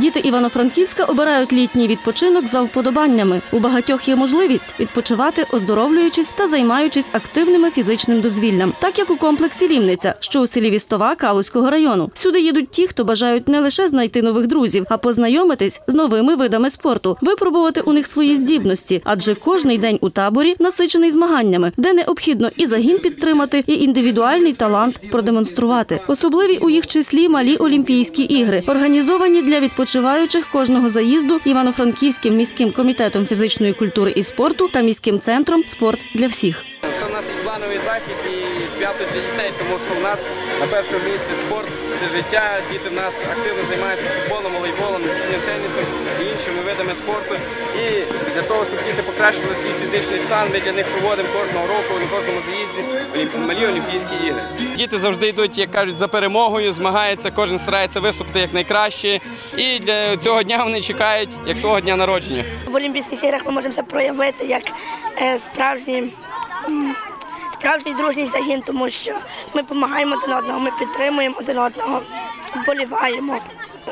Діти Івано-Франківська обирають літній відпочинок за вподобаннями. У багатьох є можливість відпочивати, оздоровлюючись та займаючись активними фізичним дозвіллям, так як у комплексі Лімниця, що у селі Вістова Калузького району. Сюди їдуть ті, хто бажають не лише знайти нових друзів, а познайомитись з новими видами спорту, випробувати у них свої здібності, адже кожний день у таборі насичений змаганнями, де необхідно і загін підтримати, і індивідуальний талант продемонструвати. Особливі у їх числі малі Олімпійські ігри, організовані для відпочиваючих кожного заїзду Івано-Франківським міським комітетом фізичної культури і спорту та міським центром Спорт для всіх. Це у нас тому що в нас на першому місці спорт це життя. Діти в нас активно займаються футболом, волейболом, настільним тенісом і іншими видами спорту. І для того, щоб діти покращили свій фізичний стан, ми для них проводимо кожного року на кожному заїзді малі Олімпійські ігри. Діти завжди йдуть, як кажуть, за перемогою, змагаються, кожен старається виступити як найкраще. І для цього дня вони чекають як свого дня народження. В Олімпійських іграх ми можемо проявити як е, справжній дружній загін, тому що ми допомагаємо один одного, ми підтримуємо один одного, вболіваємо.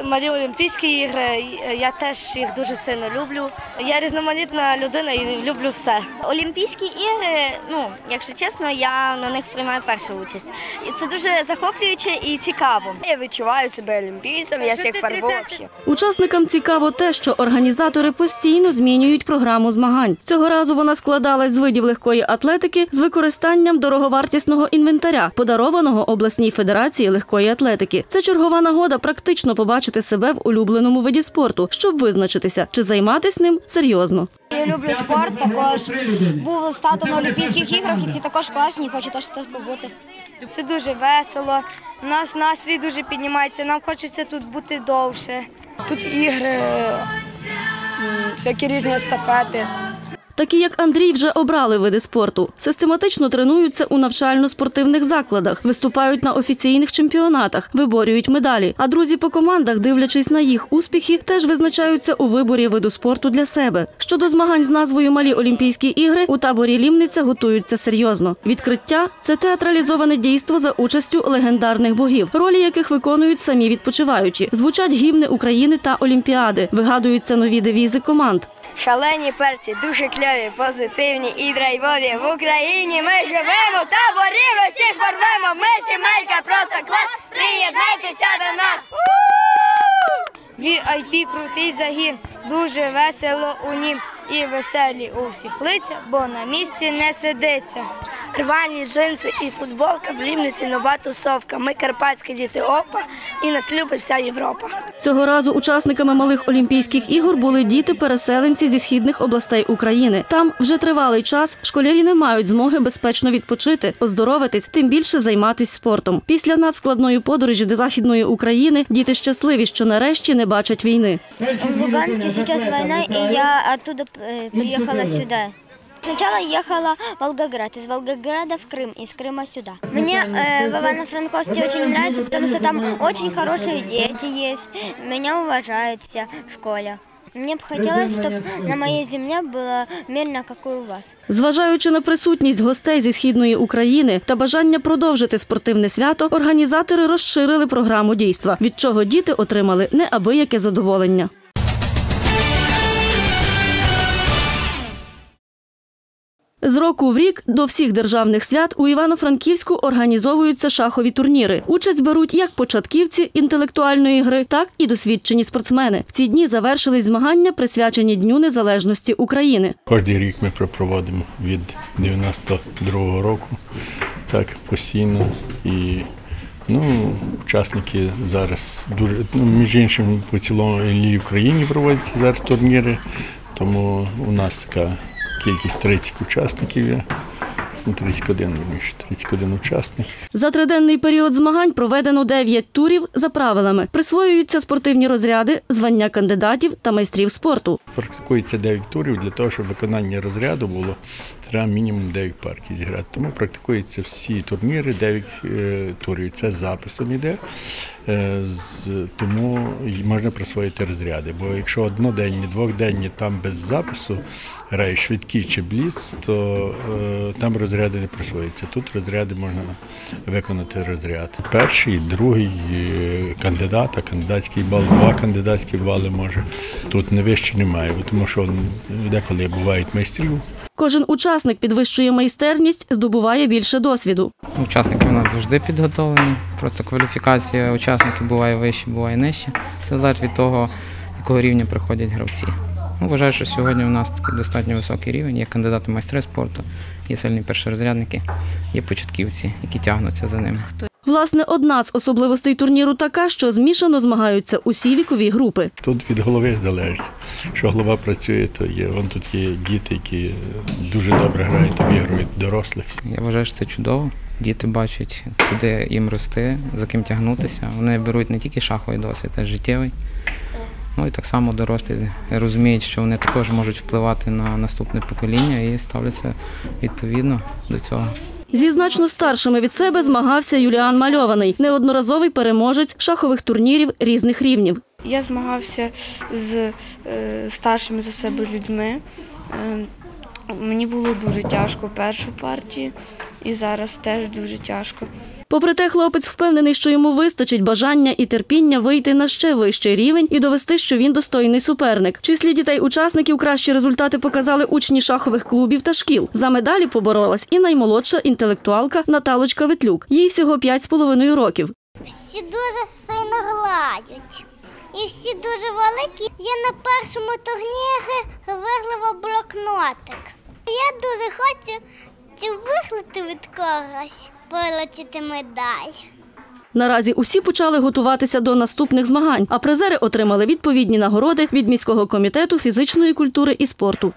Малі Олімпійські ігри, я теж їх дуже сильно люблю. Я різноманітна людина і люблю все. Олімпійські ігри, ну якщо чесно, я на них приймаю першу участь. І це дуже захоплююче і цікаво. Я відчуваю себе олімпійцем, я всіх фарбую. Учасникам цікаво те, що організатори постійно змінюють програму змагань. Цього разу вона складалась з видів легкої атлетики з використанням дороговартісного інвентаря, подарованого обласній федерації легкої атлетики. Це чергова нагода практично побачити себе в улюбленому виді спорту, щоб визначитися, чи займатись ним серйозно. Я люблю спорт, також був з татом на Олімпійських іграх, і ці також класні, хочу теж тут побути. Це дуже весело. У нас настрій дуже піднімається. Нам хочеться тут бути довше. Тут ігри, всякі різні естафети. Такі як Андрій вже обрали види спорту. Систематично тренуються у навчально-спортивних закладах, виступають на офіційних чемпіонатах, виборюють медалі. А друзі по командах, дивлячись на їх успіхи, теж визначаються у виборі виду спорту для себе. Щодо змагань з назвою Малі Олімпійські ігри у таборі Лімниця готуються серйозно. Відкриття це театралізоване дійство за участю легендарних богів, ролі яких виконують самі відпочиваючі. Звучать гімни України та Олімпіади, вигадуються нові девізи команд. Шалені перці, дуже кльові, позитивні і драйвові. В Україні ми живемо, таборів усіх порвемо. Ми сімейка просто клас. Приєднайтеся до нас. VIP крутий загін, дуже весело у нім і веселі у всіх лиця, бо на місці не сидиться. Рвані джинси і футболка в Лівниці нова тусовка. Ми карпатські діти ОПА і нас любить вся Європа. Цього разу учасниками малих Олімпійських ігор були діти-переселенці зі східних областей України. Там вже тривалий час школярі не мають змоги безпечно відпочити, оздоровитись, тим більше займатися спортом. Після надскладної подорожі до західної України діти щасливі, що нарешті не бачать війни. В Луганске сейчас война, и я оттуда э, приехала сюда. Сначала ехала в Волгоград, из Волгограда в Крым, из Крыма сюда. Мне э, в Ивано-Франковске очень нравится, потому что там очень хорошие дети есть, меня уважают все в школе. Мне бы хотелось, чтобы на моей земле было мирно, как и у вас. Зважаючи на присутність гостей зі східної України та бажання продовжити спортивне свято, організатори розширили програму дійства, від чого діти отримали неабияке задоволення. З року в рік до всіх державних свят у Івано-Франківську організовуються шахові турніри. Участь беруть як початківці інтелектуальної гри, так і досвідчені спортсмени. В ці дні завершились змагання, присвячені Дню Незалежності України. Кожний рік ми проводимо від 92-го року, так постійно. І ну, учасники зараз дуже, ну, між іншим, по цілому Україні проводяться зараз турніри, тому у нас така кількість 30 учасників є. Ну, 31, вірніше, 31 учасник. За триденний період змагань проведено 9 турів за правилами. Присвоюються спортивні розряди, звання кандидатів та майстрів спорту. Практикується 9 турів для того, щоб виконання розряду було треба мінімум 9 партій зіграти. Тому практикуються всі турніри, 9 е, турів. Це з записом іде. Е, тому можна присвоїти розряди. Бо якщо одноденні, двохденні там без запису грає швидкий чи бліц, то е, там розряди не присвоюються. Тут розряди можна виконати розряд. Перший, другий е, кандидат, а кандидатський бал, два кандидатські бали може. Тут не вище немає, тому що деколи бувають майстрів. Кожен учасник підвищує майстерність, здобуває більше досвіду. Учасники у нас завжди підготовлені. Просто кваліфікація учасників буває вище, буває нижче. Це залежить від того, якого рівня приходять гравці. Ну, вважаю, що сьогодні у нас такий достатньо високий рівень. Є кандидати в майстри спорту, є сильні першорозрядники, є початківці, які тягнуться за ними. Власне, одна з особливостей турніру така, що змішано змагаються усі вікові групи. Тут від голови залежить. Що голова працює, то є. Вон тут є діти, які дуже добре грають, обігрують дорослих. Я вважаю, що це чудово. Діти бачать, куди їм рости, за ким тягнутися. Вони беруть не тільки шаховий досвід, а й життєвий. Ну і так само дорослі розуміють, що вони також можуть впливати на наступне покоління і ставляться відповідно до цього. Зі значно старшими від себе змагався Юліан Мальований, неодноразовий переможець шахових турнірів різних рівнів. Я змагався з е, старшими за себе людьми. Е, мені було дуже тяжко першу партію, і зараз теж дуже тяжко. Попри те, хлопець впевнений, що йому вистачить бажання і терпіння вийти на ще вищий рівень і довести, що він достойний суперник. В числі дітей-учасників кращі результати показали учні шахових клубів та шкіл. За медалі поборолась і наймолодша інтелектуалка Наталочка Ветлюк. Їй всього 5,5 років. Всі дуже сильно гладять. І всі дуже великі. Я на першому турнірі виграла блокнотик. Я дуже хочу виграти від когось, полетіти медаль. Наразі усі почали готуватися до наступних змагань, а призери отримали відповідні нагороди від міського комітету фізичної культури і спорту.